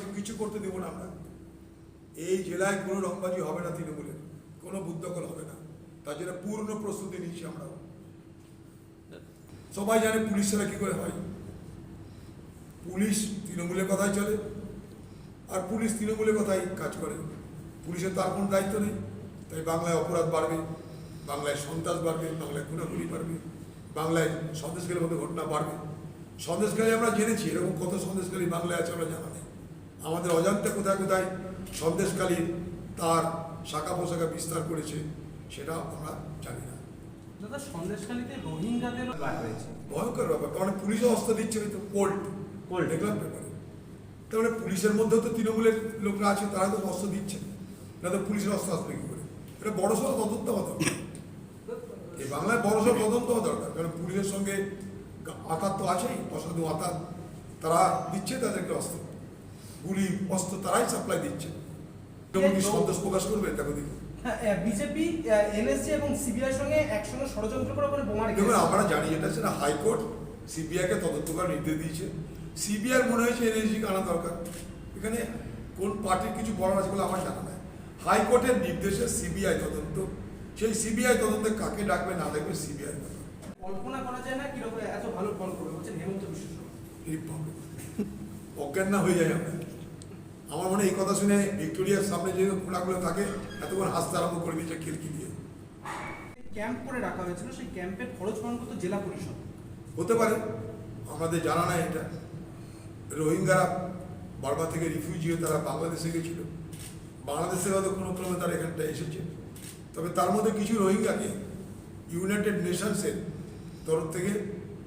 করেছে কিছু করতে দেবো না আমরা। এই জেলায় কোনো রংবাজি হবে না তৃণমূলের, কোনো বুদ্ধকল হবে না। তার জন্য পূর্ণ প্রস্তুতি নিচ্ছি আমরা। সবাই জানে পুলিশ ছাড়া কী করে হয়। পুলিশ তৃণমূলের কথাই চলে, আর পুলিশ তৃণমূলের কথাই কাজ করে। পুলিশের তার কোনো দায়িত্ব নেই, তাই বাংলায় অপরাধ বাড়বে, বাংলায় সন্ত্রাস বাড়বে, বাংলায় খুনাখুনি বাড়বে, বাংলায় সন্দেশকারীর মতো ঘটনা বাড়বে। সন্দেশকারী আমরা জেনেছি, এরকম কত সন্দেশকারী বাংলায় আছে আমরা জানা নেই। আমাদের অজান্তে কোথায় কোথায় সন্দেশকারী তার শাখা পোশাখা বিস্তার করেছে সেটা আমরা জানি না। ভয়ঙ্কর ব্যাপার কারণ পুলিশও অস্ত্র দিচ্ছে তো কোল্ড Colt. দেখলাম ব্যাপারে। তার মানে পুলিশের মধ্যে তো তৃণমূলের লোকরা আছে তারা তো অস্ত্র দিচ্ছে। না তো পুলিশের অস্ত্র আসবে কি করে? এটা বড় সড়ো তদন্ত হওয়া দরকার। এই বাংলায় বড় সড়ো তদন্ত হওয়া দরকার কারণ পুলিশের সঙ্গে আতাত তো আছেই অসাধু আতাত তারা দিচ্ছে তাদেরকে অস্ত্র। গুলি অস্ত্র তারাই সাপ্লাই দিচ্ছে। যেমন কি সন্তোষ প্রকাশ করবে দেখো দেখি হ্যাঁ, বিজেপি এনএসজি এবং সিবিআই সঙ্গে একসঙ্গে ষড়যন্ত্র করে ওখানে বোমা দেখুন আমরা জানি এটা সেটা হাইকোর্ট সিবিআইকে তদন্ত করার নির্দেশ দিয়েছে। সিবিআই মনে হয়েছে এনএসজিকে আনা দরকার। এখানে কোন পার্টির কিছু বলার আছে বলে আমার জানা নাই। হাইকোর্টের নির্দেশে সিবিআই তদন্ত। সেই সিবিআই তদন্তে কাকে ডাকবে না ডাকবে সিবিআই কল্পনা করা যায় না কীরকম এত ভালো ফল করবে বলছেন হেমন্ত বিশ্ব। অজ্ঞান না হয়ে যায় আমরা। মনে এই কথা শুনে ভিক্টোরিয়ার সামনে যে খোলাগুলো থাকে এতক্ষণ হাসতে আরম্ভ করে দিয়েছে খিলকি দিয়ে। ক্যাম্প করে রাখা হয়েছিল সেই ক্যাম্পের খরচ বহন করতো জেলা পরিষদ। হতে পারে আমাদের জানা নাই এটা। রোহিঙ্গারা বারবার থেকে রিফিউজি হয়ে তারা বাংলাদেশে গেছিল। বাংলাদেশে হয়তো কোনো ক্রমে তারা এখানটা এসেছে। তবে তার মধ্যে কিছু রোহিঙ্গাকে ইউনাইটেড নেশনসের তরফ থেকে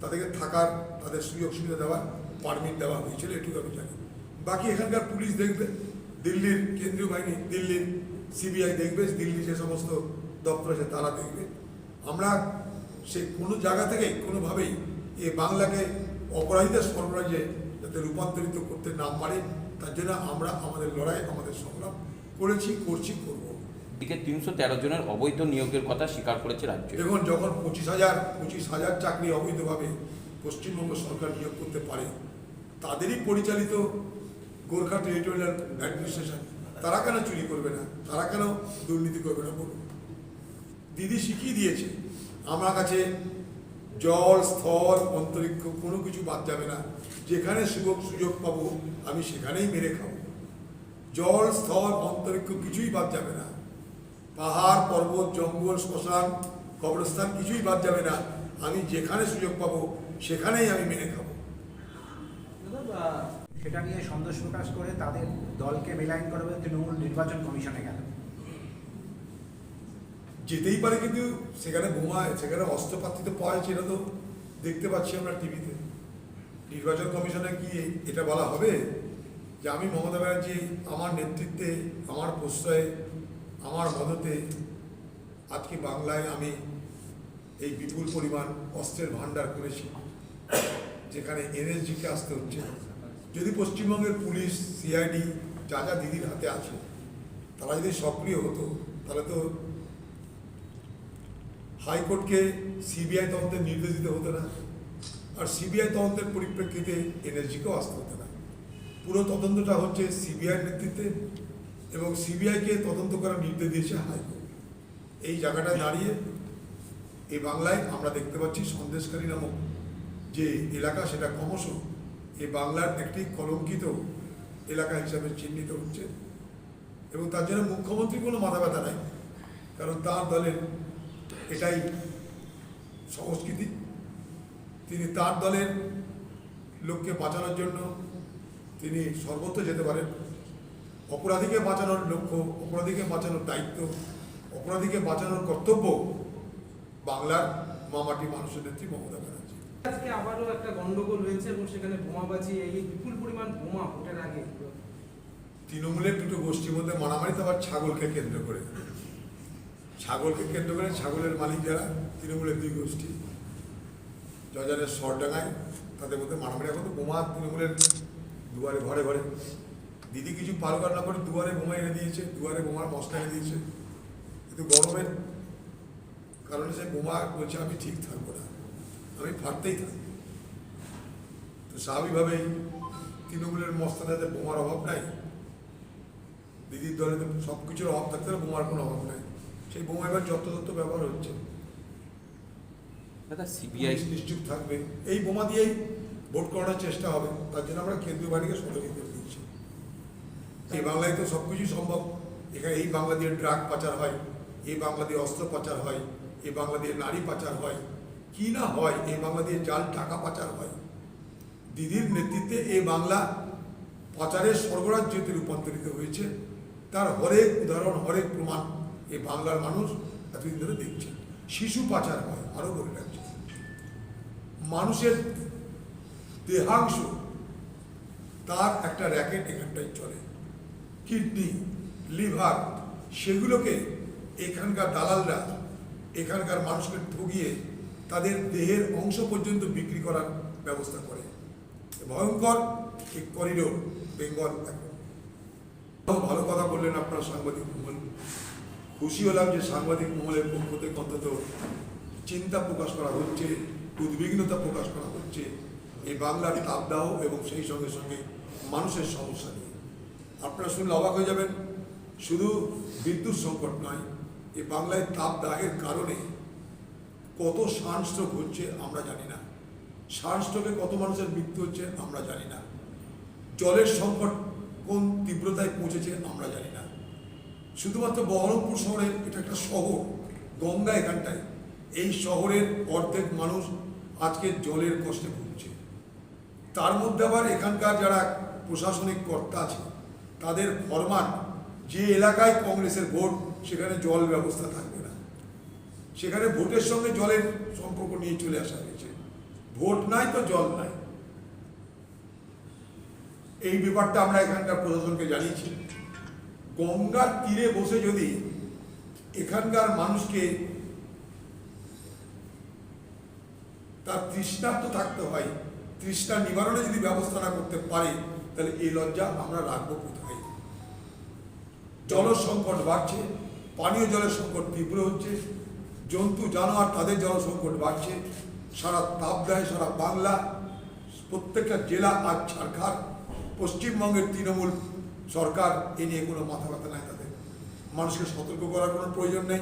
তাদেরকে থাকার তাদের সুযোগ সুবিধা দেওয়ার পারমিট দেওয়া হয়েছিল এটুকু আমি জানি। বাকি এখানকার পুলিশ দেখবে দিল্লির কেন্দ্রীয় বাহিনী দিল্লির সিবিআই দেখবে দিল্লি যে সমস্ত দপ্তর আছে তারা দেখবে। আমরা সে কোনো জায়গা থেকে কোনোভাবেই এ বাংলাকে অপরাধীদের সর্বরাজ্যে যাতে রূপান্তরিত করতে না পারে তার জন্য আমরা আমাদের লড়াই আমাদের সংগ্রাম করেছি করছি করব। দিকে তিনশো তেরো জনের অবৈধ নিয়োগের কথা স্বীকার করেছে রাজ্য। দেখুন যখন পঁচিশ হাজার পঁচিশ হাজার চাকরি অবৈধভাবে পশ্চিমবঙ্গ সরকার নিয়োগ করতে পারে তাদেরই পরিচালিত গোর্খা টেরিটোরিয়াল অ্যাডমিনিস্ট্রেশন, তারা কেন চুরি করবে না? তারা কেন দুর্নীতি করবে না বলুন? দিদি শিখিয়ে দিয়েছে, আমার কাছে জল, স্থল, অন্তরিক্ষ কোনো কিছু বাদ যাবে না। যেখানে সুযোগ সুযোগ পাবো, আমি সেখানেই মেরে খাব। জল, স্থল, অন্তরিক্ষ কিছুই বাদ যাবে না। পাহাড়, পর্বত, জঙ্গল, শ্মশান, কবরস্থান কিছুই বাদ যাবে না। আমি যেখানে সুযোগ পাবো, সেখানেই আমি মেনে খাব। সেটা নিয়ে সন্তোষ প্রকাশ করে তাদের দলকে বেলাইন করবে তৃণমূল নির্বাচন কমিশনে গেল। যেতেই পারে কিন্তু সেখানে বোমা, সেখানে অস্ত্রপাতি তো পাওয়া এটা তো দেখতে পাচ্ছি আমরা টিভিতে। নির্বাচন কমিশনে কি এটা বলা হবে? যে আমি মমতা ব্যানার্জি আমার নেতৃত্বে, আমার প্রশ্রয়ে, আমার মদতে আজকে বাংলায় আমি এই বিপুল পরিমাণ অস্ত্রের ভাণ্ডার করেছি, যেখানে এনএসজিকে আসতে হচ্ছে। যদি পশ্চিমবঙ্গের পুলিশ সিআইডি যা যা দিদির হাতে আছে, তারা যদি সক্রিয় হতো, তাহলে তো হাইকোর্টকে সিবিআই তদন্তের নির্দেশ দিতে হতো না। আর সিবিআই তদন্তের পরিপ্রেক্ষিতে এনএসজিকেও আসতে হতো না। পুরো তদন্তটা হচ্ছে সিবিআই নেতৃত্বে এবং সিবিআইকে তদন্ত করার নির্দেশ দিয়েছে হাইকোর্ট। এই জায়গাটায় দাঁড়িয়ে এই বাংলায় আমরা দেখতে পাচ্ছি সন্দেশকারী নামক যে এলাকা, সেটা ক্রমশ এই বাংলার একটি কলঙ্কিত এলাকা হিসাবে চিহ্নিত হচ্ছে এবং তার জন্য মুখ্যমন্ত্রী কোনো মাথা ব্যথা নাই, কারণ তার দলের এটাই সংস্কৃতি। তিনি তার দলের লোককে বাঁচানোর জন্য তিনি সর্বত্র যেতে পারেন। অপরাধীকে বাঁচানোর লক্ষ্য, অপরাধীকে বাঁচানোর দায়িত্ব, অপরাধীকে বাঁচানোর কর্তব্য বাংলার মামাটি মানুষের নেত্রী মমতা ব্যানার্জি। আজকে আবারও একটা গন্ডগোল হয়েছে এবং সেখানে বোমাবাজি এই বিপুল পরিমাণ বোমা ভোটের আগে তৃণমূলের দুটো গোষ্ঠীর মধ্যে মারামারি তো আবার ছাগলকে কেন্দ্র করে। ছাগলকে কেন্দ্র করে ছাগলের মালিক যারা, তৃণমূলের দুই গোষ্ঠী। জজানের সরডাঙ্গায় তাদের মধ্যে মারামারি। এখন তো বোমা তৃণমূলের দুয়ারে, ঘরে ঘরে। দিদি কিছু পালকার না করে দুয়ারে বোমা এনে দিয়েছে, দুয়ারে বোমার মশলা এনে দিয়েছে। কিন্তু গরমের কারণে সে বোমা বলছে, আমি ঠিক থাকব না। আমি ফাটতেই থাকব তো স্বাভাবিকভাবেই তৃণমূলের মস্তানাতে বোমার অভাব নাই। দিদির দলে তো সব কিছুর অভাব থাকতে বোমার কোনো অভাব নাই। সেই বোমা এবার যত্রতত্র ব্যবহার হচ্ছে। দাদা সিবিআই নিশ্চুপ থাকবে। এই বোমা দিয়েই ভোট করানোর চেষ্টা হবে। তার জন্য আমরা কেন্দ্রীয় বাহিনীকে সতর্ক করে দিচ্ছি। এই বাংলায় তো সব কিছুই সম্ভব। এখানে এই বাংলা দিয়ে ড্রাগ পাচার হয় এই বাংলা দিয়ে অস্ত্র পাচার হয় এই বাংলা দিয়ে নারী পাচার হয়। কি না হয়, এই বাংলা দিয়ে জাল টাকা পাচার হয়। দিদির নেতৃত্বে এই বাংলা পাচারের স্বর্গরাজ্যতে রূপান্তরিত হয়েছে। তার হরেক উদাহরণ, হরেক প্রমাণ এই বাংলার মানুষ এতদিন ধরে দেখছে শিশু পাচার হয় আরও বলে রাখছে। মানুষের দেহাংশ তার একটা র্যাকেট এখানটায় চলে। কিডনি, লিভার, সেগুলোকে এখানকার দালালরা, এখানকার মানুষকে ঠগিয়ে তাদের দেহের অংশ পর্যন্ত বিক্রি করার ব্যবস্থা করে। ভয়ঙ্কর এই করিডোর বেঙ্গল ভালো কথা বললেন আপনার সাংবাদিক মহল। খুশি হলাম যে সাংবাদিক মহলের পক্ষ থেকে অন্তত চিন্তা প্রকাশ করা হচ্ছে, উদ্বিগ্নতা প্রকাশ করা হচ্ছে এই বাংলার তাপদাহ এবং সেই সঙ্গে সঙ্গে মানুষের সমস্যা নিয়ে। আপনারা শুনলে অবাক হয়ে যাবেন, শুধু বিদ্যুৎ সংকট নয় এই বাংলায় তাপদাহের কারণে কত সানস্ট্রোক হচ্ছে আমরা জানি না। সানস্ট্রোকে কত মানুষের মৃত্যু হচ্ছে আমরা জানি না। জলের সংকট কোন তীব্রতায় পৌঁছেছে আমরা জানি না। শুধুমাত্র বহরমপুর শহরে এটা একটা শহর, গঙ্গা এখানটায়। এই শহরের অর্ধেক মানুষ আজকে জলের কষ্টে ভুগছে। তার মধ্যে আবার এখানকার যারা প্রশাসনিক কর্তা আছে, তাদের ফরমান যে এলাকায় কংগ্রেসের ভোট, সেখানে জল ব্যবস্থা থাকবে না। সেখানে ভোটের সঙ্গে জলের সম্পর্ক নিয়ে চলে আসা হয়েছে। ভোট নাই তো জল নাই। এই ব্যাপারটা আমরা এখানকার প্রশাসনকে জানিয়েছি। গঙ্গার তীরে বসে যদি এখানকার মানুষকে তার তৃষ্ণার্ত থাকতে হয়, তৃষ্ণা নিবারণে যদি ব্যবস্থা না করতে পারে, তাহলে এই লজ্জা আমরা রাখব কোথায়? জল সংকট বাড়ছে, পানীয় জলের সংকট তীব্র হচ্ছে জন্তু, জানোয়ার তাদের জল সংকট বাড়ছে। সারা তাপদায় সারা বাংলা, প্রত্যেকটা জেলা আজ ঝাড়খণ্ড পশ্চিমবঙ্গের তৃণমূল সরকার এ নিয়ে কোনো মাথা ব্যথা নাই তাদের। মানুষকে সতর্ক করার কোনো প্রয়োজন নেই।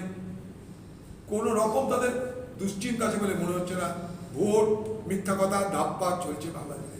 কোনো রকম তাদের দুশ্চিন্তা আছে বলে মনে হচ্ছে না। ভোট, মিথ্যা কথা, ধাপ্পা, চলছে বাংলাদেশে।